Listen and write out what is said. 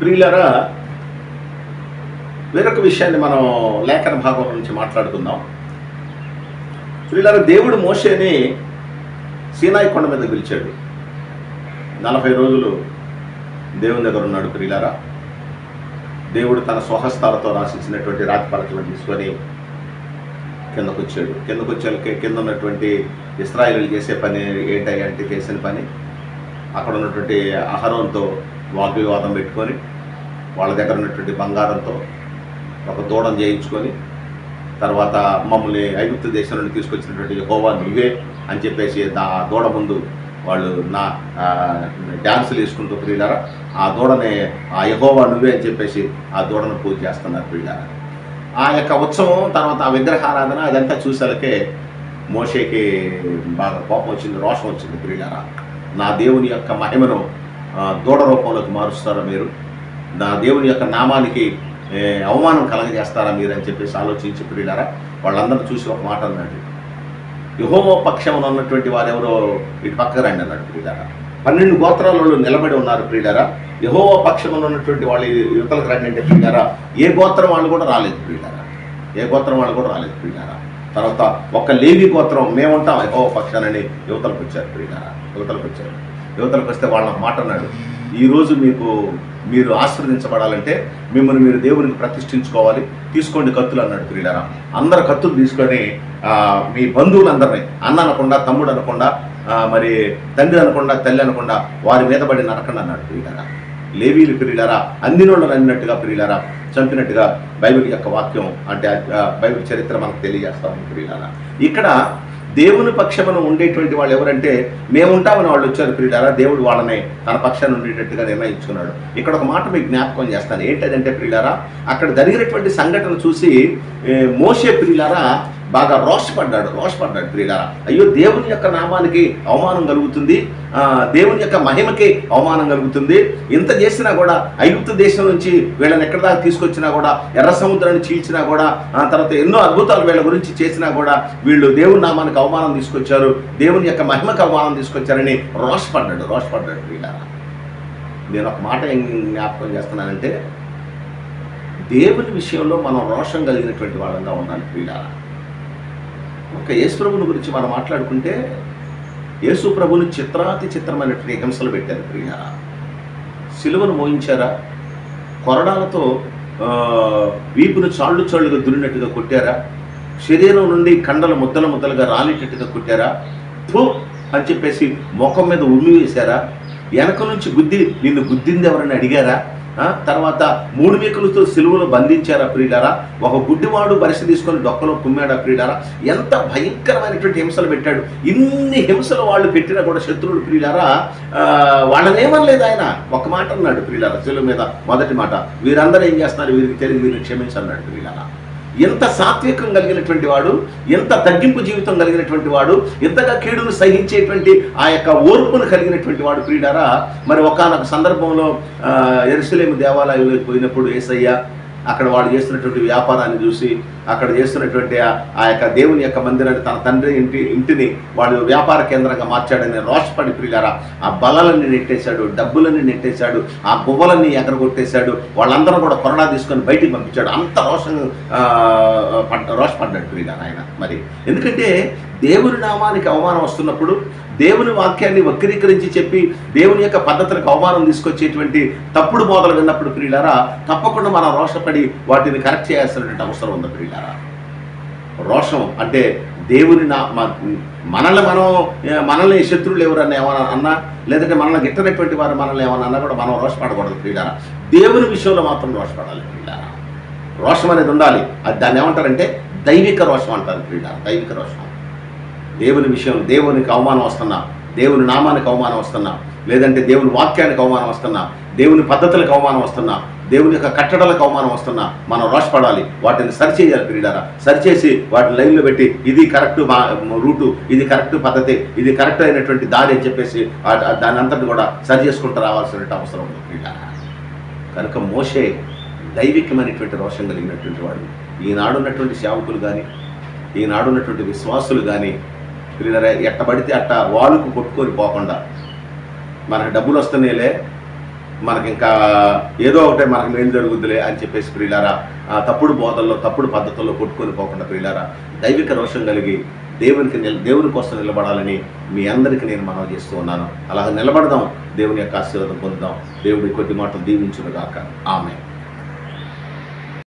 ప్రియులరా వేరొక విషయాన్ని మనం లేఖన భాగం నుంచి మాట్లాడుకుందాం. ప్రియులరా దేవుడు మోషేని సీనాయి కొండ మీద పిలిచాడు. నలభై రోజులు దేవుని దగ్గర ఉన్నాడు ప్రియులరా. దేవుడు తన స్వహస్తాలతో రాసించినటువంటి రాతి పలకలను తీసుకొని కిందకు వచ్చాడు కిందకు వచ్చే కింద ఉన్నటువంటి ఇస్రాయిలు చేసే పని ఏంటంటే చేసిన పని? అక్కడ ఉన్నటువంటి ఆహారంతో వాగ్వివాదం పెట్టుకొని వాళ్ళ దగ్గర ఉన్నటువంటి బంగారంతో ఒక దూడం చేయించుకొని తర్వాత మమ్మల్ని ఐగుప్తు దేశం నుండి తీసుకొచ్చినటువంటి హోవా నువ్వే అని చెప్పేసి ఆ దూడ ముందు వాళ్ళు నా డ్యాన్సులు వేసుకుంటూ ప్రియులారా ఆ దూడని ఆ యహోవా నువ్వే అని చెప్పేసి ఆ దూడను పూజ చేస్తున్నారు ప్రియులారా. ఆ యొక్క ఉత్సవం తర్వాత ఆ విగ్రహారాధన అదంతా చూసేలకే మోషేకి బాగా కోపం వచ్చింది రోషం వచ్చింది ప్రియులారా. నా దేవుని యొక్క మహిమను దూడ రూపంలోకి మారుస్తారా మీరు? నా దేవుని యొక్క నామానికి అవమానం కలగజేస్తారా మీరు అని చెప్పేసి ఆలోచించి ప్రియులారా వాళ్ళందరూ చూసి ఒక మాట అన్నాడు. యహోమో పక్షం ఉన్నటువంటి వారెవరో ఇటు పక్కకు రండి అన్నాడు ప్రియులారా. పన్నెండు గోత్రాలలో నిలబడి ఉన్నారు ప్రియులారా. యహోవ పక్షం ఉన్నటువంటి వాళ్ళు యువతలకు రండి అంటే ప్రియులారా ఏ గోత్రం వాళ్ళు కూడా రాలేదు ప్రియులారా. ఏ గోత్రం వాళ్ళు కూడా రాలేదు ప్రియులారా. తర్వాత ఒక్క లేవి గోత్రం మేముంటాం యహోవ పక్షానని యువతలకు వచ్చారు ప్రియులారా యువతలకు వచ్చారు. యువతలకు వస్తే వాళ్ళ మాట అన్నాడు ఈరోజు మీకు మీరు ఆశీర్వదించబడాలంటే మిమ్మల్ని మీరు దేవునికి ప్రతిష్ఠించుకోవాలి. తీసుకోండి కత్తులు అన్నాడు ప్రియులారా. అందరు కత్తులు తీసుకొని మీ బంధువులందరినీ అన్న అనకుండా తమ్ముడు అనకుండా మరి తండ్రి అనకుండా తల్లి అనకుండా వారి మీద పడి నరకండి అన్నాడు ప్రియులారా. లేవీలు ప్రియులారా అందినోళ్ళు అన్నట్టుగా ప్రియులారా చంపినట్టుగా బైబిల్ యొక్క వాక్యం అంటే బైబిల్ చరిత్ర మనకు తెలియజేస్తామని ఉంది ప్రియులారా. ఇక్కడ దేవుని పక్షమున ఉండేటువంటి వాళ్ళు ఎవరంటే మేముంటామని వాళ్ళు వచ్చారు ప్రియులారా దేవుడు వాళ్ళని తన పక్షాన్ని ఉండేటట్టుగా నిర్ణయించుకున్నాడు. ఇక్కడ ఒక మాట మీకు జ్ఞాపకం చేస్తాను. ఏంటంటే ప్రియులారా అక్కడ జరిగినటువంటి సంఘటన చూసి మోసే మోషే ప్రియులారా బాగా రోషపడ్డాడు రోషపడ్డాడు ప్రియులారా. అయ్యో దేవుని యొక్క నామానికి అవమానం కలుగుతుంది. దేవుని యొక్క మహిమకి అవమానం కలుగుతుంది. ఇంత చేసినా కూడా ఐగుప్తు దేశం నుంచి వీళ్ళని ఎక్కడ దాకా తీసుకొచ్చినా కూడా ఎర్ర సముద్రాన్ని చీల్చినా కూడా ఆ తర్వాత ఎన్నో అద్భుతాలు వీళ్ళ గురించి చేసినా కూడా వీళ్ళు దేవుని నామానికి అవమానం తీసుకొచ్చారు. దేవుని యొక్క మహిమకి అవమానం తీసుకొచ్చారని రోషపడ్డాడు రోషపడ్డాడు ప్రియులారా. నేను ఒక మాట జ్ఞాపకం చేస్తున్నానంటే దేవుని విషయంలో మనం రోషం కలిగినటువంటి వాళ్ళంగా ఉండాలి ప్రియులారా. ఒక యేసు ప్రభుని గురించి మనం మాట్లాడుకుంటే యేసు ప్రభుని చిత్రాతి చిత్రమైనటువంటి హింసలు పెట్టారు ప్రియ. సిలువను మోయించారా? కొరడాలతో వీపును చాళ్ళు చాళ్ళుగా దున్నినట్టుగా కొట్టారా? శరీరం నుండి కండలు ముద్దలు ముద్దలుగా రాలేటట్టుగా కొట్టారా? థూ అని చెప్పేసి ముఖం మీద ఉమ్మి వేశారా? వెనక నుంచి గుద్ది నిన్ను గుద్దింది ఎవరని అడిగారా? తర్వాత మూడు మేకలతో సిలువలో బంధించారా ప్రియులారా. ఒక గుడ్డివాడు బరిసి తీసుకొని డొక్కలో కుమ్మాడా ప్రియులారా. ఎంత భయంకరమైనటువంటి హింసలు పెట్టాడు. ఇన్ని హింసలు వాళ్ళు పెట్టినా కూడా శత్రువులు ప్రియులారా వాళ్ళనేమనలేదు ఆయన. ఒక మాట అన్నాడు ప్రియులారా సిలువ మీద మొదటి మాట. వీరందరూ ఏం చేస్తున్నారు? వీరికి తెలియదు వీరిని క్షమించన్నాడు ప్రియులారా. ఎంత సాత్వికం కలిగినటువంటి వాడు ఎంత తగ్గింపు జీవితం కలిగినటువంటి వాడు ఎంతగా కీడును సహించేటువంటి ఆ యొక్క ఓర్పును కలిగినటువంటి వాడు ప్రియుడారా? మరి ఒకనొక సందర్భంలో ఎరుసలేము దేవాలయంలోకి పోయినప్పుడు ఏసయ్య అక్కడ వాడు చేస్తున్నటువంటి వ్యాపారాన్ని చూసి అక్కడ చేస్తున్నటువంటి ఆ- యొక్క దేవుని యొక్క మందిరాన్ని తన తండ్రి ఇంటి ఇంటిని వాడు వ్యాపార కేంద్రంగా మార్చాడని రోషపడి ప్రియులారా ఆ బలాలన్నీ నెట్టేశాడు డబ్బులన్నీ నెట్టేశాడు ఆ గువ్వలన్నీ ఎగరగొట్టేశాడు వాళ్ళందరూ కూడా కొరడా తీసుకొని బయటికి పంపించాడు. అంత రోషం పడ్డ రోషపడ్డాడు ప్రియులారా ఆయన. మరి ఎందుకంటే దేవుని నామానికి అవమానం వస్తున్నప్పుడు దేవుని వాక్యాన్ని వక్రీకరించి చెప్పి దేవుని యొక్క పద్ధతులకు అవమానం తీసుకొచ్చేటువంటి తప్పుడు బోధలు విన్నప్పుడు ప్రియులారా తప్పకుండా మనం రోషపడి వాటిని కరెక్ట్ చేయాల్సినటువంటి అవసరం ఉంది ప్రియులారా. రోషం అంటే దేవుని నా మనల్ని మనం మనల్ని శత్రువులు ఎవరన్నా ఏమన్నా అన్నా లేదంటే మనల్ని గిట్టనటువంటి వారు మనల్ని ఏమన్నా అన్నా కూడా మనం రోషపడకూడదు ప్రియులారా. దేవుని విషయంలో మాత్రం రోషపడాలి ప్రియులారా. రోషం అనేది ఉండాలి. అది దాన్ని ఏమంటారంటే దైవిక రోషం అంటారు ప్రియులారా. దైవిక రోషం. దేవుని విషయం దేవునికి అవమానం వస్తున్నా దేవుని నామానికి అవమానం వస్తున్నా లేదంటే దేవుని వాక్యానికి అవమానం వస్తున్నా దేవుని పద్ధతులకు అవమానం వస్తున్నా దేవుని యొక్క కట్టడలకు అవమానం వస్తున్నా మనం రోషపడాలి వాటిని సరిచేయాలి పిరిడారా సరిచేసి వాటిని లైన్లో పెట్టి ఇది కరెక్ట్ మా రూటు ఇది కరెక్ట్ పద్ధతి ఇది కరెక్ట్ అయినటువంటి దారి అని చెప్పేసి దాని అంతటి కూడా సరి చేసుకుంటూ రావాల్సిన అవసరం ఉంది పిరిడారా కనుక మోసే దైవికమైనటువంటి రోషం కలిగినటువంటి వాడు. ఈనాడున్నటువంటి సేవకులు కానీ ఈనాడున్నటువంటి విశ్వాసులు కానీ ఎట్ట పడితే అట్ట వాళ్ళకు కొట్టుకొని పోకుండా. మనకు డబ్బులు వస్తున్నాయిలే మనకి ఇంకా ఏదో ఒకటే మనకి మేలు జరుగుద్దిలే అని చెప్పేసి ప్రియులారా ఆ తప్పుడు బోధల్లో తప్పుడు పద్ధతుల్లో కొట్టుకొని పోకుండా ప్రియులారా దైవిక రోషం కలిగి దేవునికి నిల దేవుని కోసం నిలబడాలని మీ అందరికీ నేను మనవి చేస్తూ ఉన్నాను. అలాగ నిలబడదాం దేవుని యొక్క ఆశీర్వాదం పొందుదాం. దేవుడి కొద్ది మాటలు దీవించుగాక ఆమె